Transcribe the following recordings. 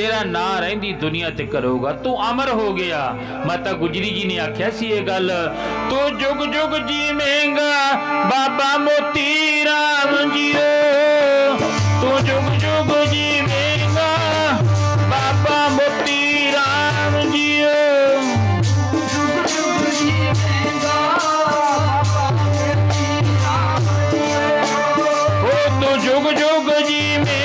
ਤੇਰਾ ਨਾਂ ਰਹਿੰਦੀ ਦੁਨੀਆ ਤੇ ਕਰੂਗਾ, ਤੂੰ ਅਮਰ ਹੋ ਗਿਆ। ਮਾਤਾ ਗੁਜਰੀ ਜੀ ਨੇ ਆਖਿਆ ਸੀ ਇਹ ਗੱਲ, ਤੂੰ ਜੁਗ ਜੁਗ ਜੀਵੇਂਗਾ, ਬਾਬਾ ਮੋਤੀ ਰਾਮ ਜੀਓ। ਤੂੰ ਜੁਗ ਜੁਗ ਜੀਵੇਂਗਾ, ਬਾਬਾ ਮੋਤੀ ਰਾਮ ਜੀਓ। ਹੋ ਤੂੰ ਜੁਗ ਜੁਗ ਜੀਵੇਂਗਾ।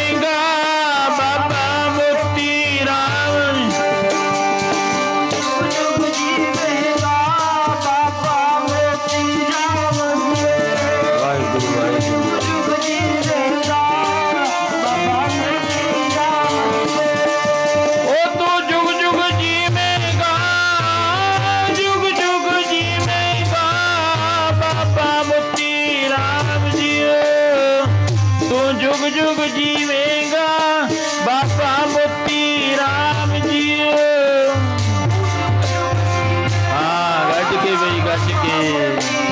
ਤੂੰ ਜੁਗ ਜੁਗ ਜੀਵੇਂਗਾ ਬਾਬਾ ਮੋਤੀ ਰਾਮ ਜੀ ਹਾਂ ਗੱਜ ਕੇ ਬਈ ਗੱਜ ਕੇ।